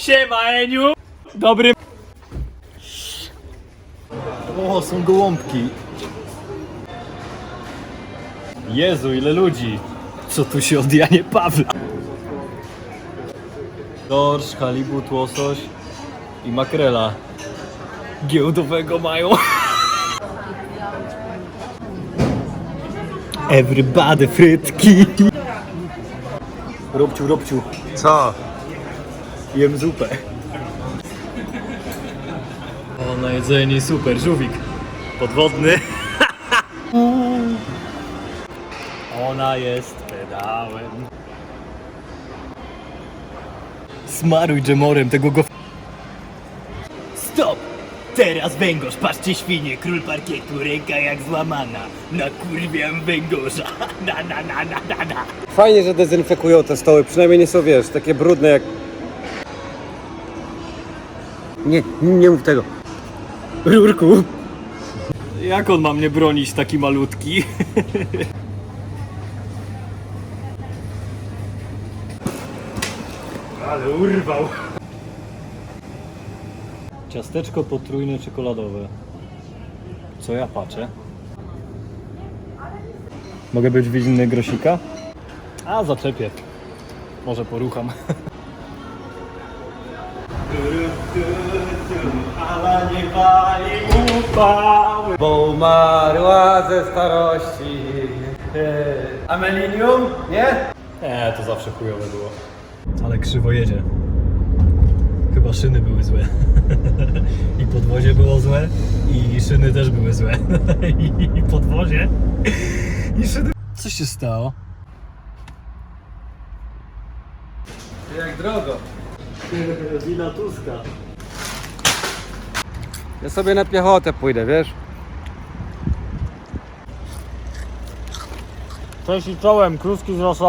Siema Eniu! Dobry... O, są gołąbki. Jezu, ile ludzi. Co tu się od Janie Pawla? Dorsz, halibut, łosoś i makrela. Giełdowego mają. Everybody frytki. Robciu, robciu, Co? Jem zupę. O, na jedzenie super, żółwik. Podwodny. Ona jest pedałem. Smaruj dżemorem tego go... Stop! Teraz węgorz, patrzcie świnie, król parkietu, ręka jak złamana. Nakurwiam węgorza. Na na na na na na. Fajnie, że dezynfekują te stoły, przynajmniej nie są, wiesz, takie brudne jak... Nie, nie mów tego. Rurku. Jak on ma mnie bronić, taki malutki? Ale urwał. Ciasteczko potrójne czekoladowe. Co ja patrzę? Mogę być winny grosika? A, zaczepię. Może porucham. Ale nie pali upały. Bo umarła ze starości. Amelinium? Nie? Nie, to zawsze chujowe było. Ale krzywo jedzie. Chyba szyny były złe. I podwozie było złe, i szyny też były złe. I podwozie, i szyny... Co się stało? Jak drogo. Wina Tuska. Ja sobie na piechotę pójdę, wiesz? Cześć i czołem, kluski z